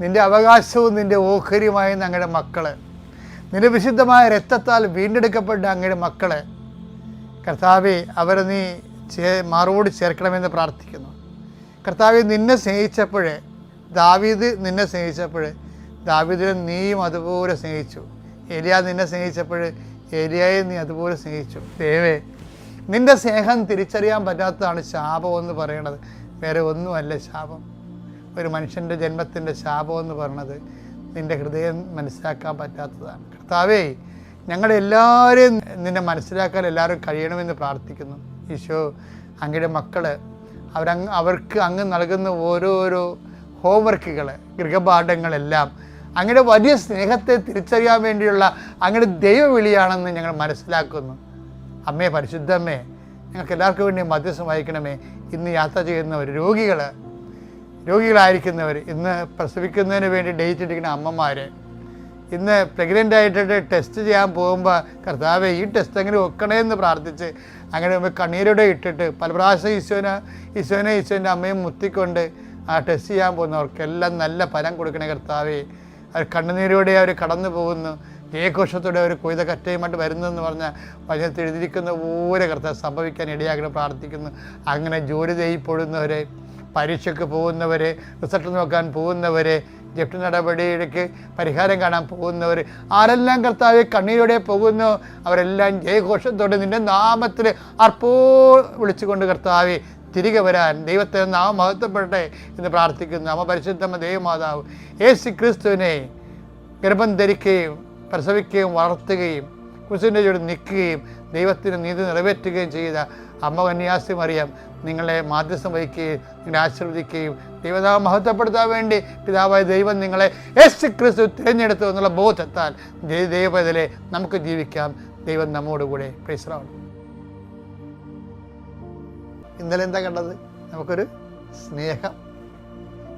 നിന്റെ അവകാശവും നിന്റെ ഓഹരിയുമായ അങ്ങയുടെ മക്കളെ. നിന്റെ വിശുദ്ധമായ രക്തത്താൽ വീണ്ടെടുക്കപ്പെട്ട അങ്ങയുടെ മക്കളെ. കർത്താവെ അവരെ നീ ചേ മറുപടി ചേർക്കണമെന്ന് പ്രാർത്ഥിക്കുന്നു. കർത്താവെ നിന്നെ സ്നേഹിച്ചപ്പോൾ ദാവീദ് നിന്നെ സ്നേഹിച്ചപ്പോൾ ദാവീദിനെ നീയും അതുപോലെ സ്നേഹിച്ചു. എലിയ നിന്നെ സ്നേഹിച്ചപ്പോൾ എലിയായെ നീ അതുപോലെ സ്നേഹിച്ചു. ദേവേ നിന്റെ സ്നേഹം തിരിച്ചറിയാൻ പറ്റാത്തതാണ് ശാപം എന്ന് പറയണത്. വേറെ ഒന്നുമല്ല ശാപം. ഒരു മനുഷ്യന്റെ ജന്മത്തിന്റെ ശാപം എന്ന് പറയണത് നിന്റെ ഹൃദയം മനസ്സിലാക്കാൻ പറ്റാത്തതാണ്. കർത്താവേ ഞങ്ങളെല്ലാവരെയും നിന്നെ മനസ്സിലാക്കാൻ എല്ലാവരും കഴിയണമെന്ന് പ്രാർത്ഥിക്കുന്നു. ഈശോ അങ്ങയുടെ മക്കൾ അവരങ്ങ് അവർക്ക് അങ്ങ് നൽകുന്ന ഓരോരോ ഹോംവർക്കുകൾ ഗൃഹപാഠങ്ങളെല്ലാം അങ്ങയുടെ വലിയ സ്നേഹത്തെ തിരിച്ചറിയാൻ വേണ്ടിയുള്ള അങ്ങയുടെ ദൈവവിളിയാണെന്ന് ഞങ്ങൾ മനസ്സിലാക്കുന്നു. അമ്മേ പരിശുദ്ധമ്മേ ഞങ്ങൾക്ക് എല്ലാവർക്കും വേണ്ടി മധ്യസ്ഥം വഹിക്കണമേ. ഇന്ന് യാത്ര ചെയ്യുന്ന ഒരു രോഗികൾ രോഗികളായിരിക്കുന്നവർ ഇന്ന് പ്രസവിക്കുന്നതിന് വേണ്ടി ഡേറ്റ് എടുക്കുന്ന അമ്മമാർ ഇന്ന് പ്രഗ്നന്റ് ആയിട്ടിട്ട് ടെസ്റ്റ് ചെയ്യാൻ പോകുമ്പോൾ കർത്താവെ ഈ ടെസ്റ്റ് എങ്ങനെ വെക്കണേ എന്ന് പ്രാർത്ഥിച്ച് അങ്ങനെ കണ്ണീരോടെ ഇട്ടിട്ട് പല പ്രാവശ്യം ഈശോനെ ഈശോനെ ഈശോന്റെ അമ്മയും മുത്തിക്കൊണ്ട് ആ ടെസ്റ്റ് ചെയ്യാൻ പോകുന്നവർക്കെല്ലാം നല്ല ഫലം കൊടുക്കണേ കർത്താവെ. അവർ കണ്ണുനീരോടെ അവർ കടന്നു പോകുന്നു. ജയഘോഷത്തോടെ അവർ കൊയ്ത കറ്റയുമായിട്ട് വരുന്നതെന്ന് പറഞ്ഞാൽ വചനത്തിൽ എഴുതിയിരിക്കുന്ന കർത്താവ് സംഭവിക്കാൻ ഇടയാക്കണം പ്രാർത്ഥിക്കുന്നു. അങ്ങനെ ജോലി ചെയ്യപ്പെടുന്നവരെ പരീക്ഷയ്ക്ക് പോകുന്നവരെ റിസൾട്ട് നോക്കാൻ പോകുന്നവരെ ജപ്തി നടപടിയിലേക്ക് പരിഹാരം കാണാൻ പോകുന്നവർ ആരെല്ലാം കർത്താവ് കണ്ണീരോടെ പോകുന്നു അവരെല്ലാം ജയഘോഷത്തോടെ നിന്റെ നാമത്തിൽ അർപ്പോ വിളിച്ചുകൊണ്ട് കർത്താവ് തിരികെ വരാൻ ദൈവത്തെ നാം മഹത്വപ്പെടട്ടെ എന്ന് പ്രാർത്ഥിക്കുന്നു. അമ്മ പരിശുദ്ധമ്മ ദൈവമാതാവ് യേശു ക്രിസ്തുവിനെ ഗർഭം ധരിക്കുകയും പ്രസവിക്കുകയും വളർത്തുകയും കുരിശിന്റെ ചുവട് നിൽക്കുകയും ദൈവത്തിന് നീതി നിറവേറ്റുകയും ചെയ്ത അമ്മ കന്യാസി മറിയം നിങ്ങളെ മാധ്യസ്ഥം വഹിക്കുകയും നിങ്ങളെ ആശീർവദിക്കുകയും ദൈവതാവ് മഹത്വപ്പെടുത്താൻ വേണ്ടി പിതാവായ ദൈവം നിങ്ങളെ യേശു ക്രിസ്തു തിരഞ്ഞെടുത്തു എന്നുള്ള ബോധത്താൽ ദൈവത്തിലെ നമുക്ക് ജീവിക്കാം. ദൈവം നമ്മോടുകൂടെ. പ്രൈസ്രാവണം ഇന്നലെ എന്താ കണ്ടത്? നമുക്കൊരു സ്നേഹം.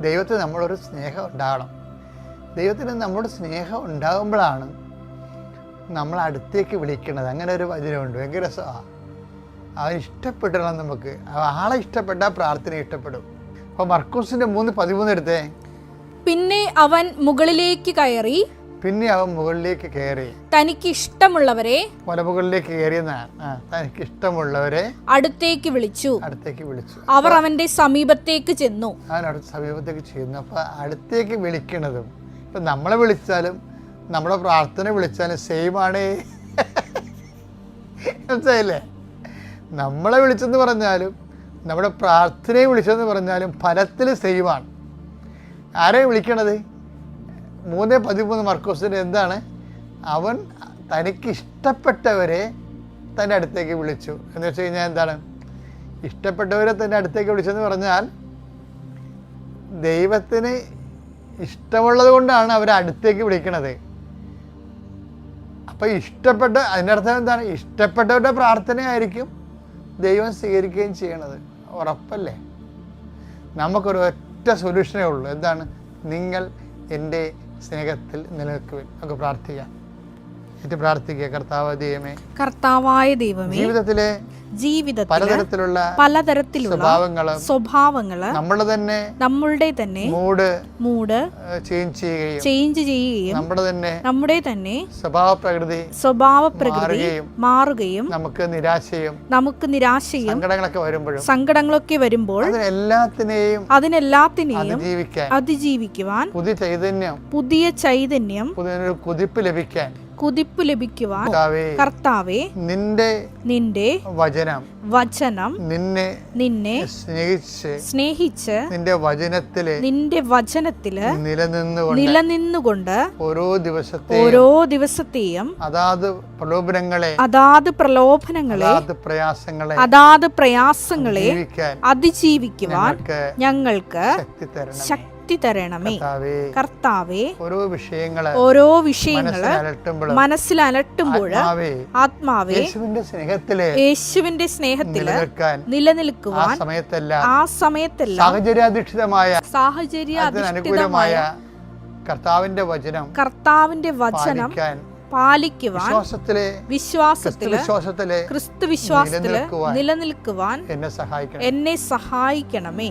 ദൈവത്തിന് നമ്മളൊരു സ്നേഹം ഉണ്ടാകണം. ദൈവത്തിന് നമ്മുടെ സ്നേഹം ഉണ്ടാകുമ്പോഴാണ് നമ്മൾ അടുത്തേക്ക് വിളിക്കണത്. അങ്ങനെ ഒരു വചനമുണ്ട് ഭയങ്കര രസമാണ് അവൻ ഇഷ്ടപ്പെടണം നമുക്ക്. ആളെ ഇഷ്ടപ്പെട്ടാൽ പ്രാർത്ഥന ഇഷ്ടപ്പെടും. അപ്പോൾ മർക്കൂസിന്റെ മൂന്ന് പതിമൂന്ന് എടുത്തേ. പിന്നെ അവൻ മുകളിലേക്ക് കയറി. പിന്നെ അവൻ മുകളിലേക്ക് കയറി. തനിക്ക് ഇഷ്ടമുള്ളവരെ മലമുകളിലേക്ക് കയറിയെന്നാണ് തനിക്ക് ഇഷ്ടമുള്ളവരെ അടുത്തേക്ക് വിളിച്ചു. അടുത്തേക്ക് വിളിച്ചു. അവർ അവന്റെ സമീപത്തേക്ക് ചെന്നു. അവൻ അടുത്ത സമീപത്തേക്ക് ചെന്നു. അപ്പൊ അടുത്തേക്ക് വിളിക്കണതും. ഇപ്പൊ നമ്മളെ വിളിച്ചാലും നമ്മുടെ പ്രാർത്ഥന വിളിച്ചാൽ സെയിം ആണ്. മനസ്സിലായില്ലേ? നമ്മളെ വിളിച്ചെന്ന് പറഞ്ഞാലും നമ്മുടെ പ്രാർത്ഥനയെ വിളിച്ചെന്ന് പറഞ്ഞാലും ഫലത്തിൽ സെയിമാണ് ആരെയും വിളിക്കണത്? മൂന്ന് പതിമൂന്ന് മർക്കോസിന്റെ എന്താണ്? അവൻ തനിക്ക് ഇഷ്ടപ്പെട്ടവരെ തന്റെ അടുത്തേക്ക് വിളിച്ചു. എന്ന് വെച്ച് കഴിഞ്ഞാൽ എന്താണ്? ഇഷ്ടപ്പെട്ടവരെ തന്റെ അടുത്തേക്ക് വിളിച്ചെന്ന് പറഞ്ഞാൽ ദൈവത്തിന് ഇഷ്ടമുള്ളത് കൊണ്ടാണ് അവരെ അടുത്തേക്ക് വിളിക്കണത്. അപ്പോൾ ഇഷ്ടപ്പെട്ട അതിന്റെ അർത്ഥം എന്താണ്? ഇഷ്ടപ്പെട്ടവരുടെ പ്രാർത്ഥനയായിരിക്കും ദൈവം സ്വീകരിക്കുകയും ചെയ്യണത്. ഉറപ്പല്ലേ? നമുക്കൊരു ഒറ്റ സൊല്യൂഷനേ ഉള്ളൂ. എന്താണ്? നിങ്ങൾ എന്റെ സ്നേഹത്തിൽ നിലനിൽക്കുവിൻ. നമുക്ക് പ്രാർത്ഥിക്കാം. ഏറ്റു പ്രാർത്ഥിക്കുക കർത്താവ് ദൈവമേ കർത്താവായ ദൈവമേ ജീവിതത്തിലെ ജീവിതത്തിൽ പലതരത്തിലുള്ള പലതരത്തിലുള്ള സ്വഭാവങ്ങൾ സ്വഭാവങ്ങൾ നമ്മുടെ തന്നെ നമ്മളുടെ തന്നെ മൂഡ് മൂഡ് ചേഞ്ച് ചെയ്യുകയും ചേഞ്ച് ചെയ്യുകയും നമ്മുടെ തന്നെ നമ്മുടെ തന്നെ സ്വഭാവ പ്രകൃതി സ്വഭാവ പ്രകൃതി മാറുകയും മാറുകയും നമുക്ക് നിരാശയും നമുക്ക് നിരാശയും സങ്കടങ്ങളൊക്കെ വരുമ്പോഴും സങ്കടങ്ങളൊക്കെ വരുമ്പോൾ എല്ലാത്തിനെയും അതിനെല്ലാത്തിനെയും അതിജീവിക്കാൻ അതിജീവിക്കുവാൻ പുതിയ ചൈതന്യം പുതിയ ചൈതന്യം പുതിയൊരു കുതിപ്പ് ലഭിക്കാൻ കുതിപ്പ് ലഭിക്കുവാൻ കർത്താവേ, നിന്റെ നിന്റെ വചനം വചനം നിന്നെ നിന്നെ സ്നേഹിച്ച് സ്നേഹിച്ച് നിന്റെ വചനത്തിൽ നിന്റെ വചനത്തിൽ നിലനിന്നുകൊണ്ട് നിലനിന്നുകൊണ്ട് ഓരോ ദിവസത്തെ ഓരോ ദിവസത്തെയും അതാത് പ്രലോഭനങ്ങളെ അതാത് പ്രലോഭനങ്ങളെ അതാത് പ്രയാസങ്ങളെ അതാത് പ്രയാസങ്ങളെ അതിജീവിക്കുവാൻ ഞങ്ങൾക്ക് ഞങ്ങൾക്ക് ശക്തി തരണം ശക്തി തരണമേ കർത്താവേ ഓരോ വിഷയങ്ങൾ ഓരോ വിഷയങ്ങൾ മനസ്സിൽ അലട്ടുമ്പോൾ ആത്മാവേ സ്നേഹത്തിൽ യേശുവിന്റെ സ്നേഹത്തിൽ ആ നിലനിൽക്കുവാൻ സമയത്തല്ല ആ സമയത്തല്ല സാഹചര്യാധിഷ്ഠിതമായ സാഹചര്യാധിഷ്ഠിതമായ കർത്താവിന്റെ വചനം കർത്താവിന്റെ വചനം പാലിക്കുവാൻ വിശ്വാസത്തിലെ വിശ്വാസത്തിലെ വിശ്വാസത്തിലെ ക്രിസ്തു വിശ്വാസത്തിലെ നിലനിൽക്കുവാൻ നിലനിൽക്കുവാൻ എന്നെ സഹായിക്കണം. എന്നെ സഹായിക്കണമേ.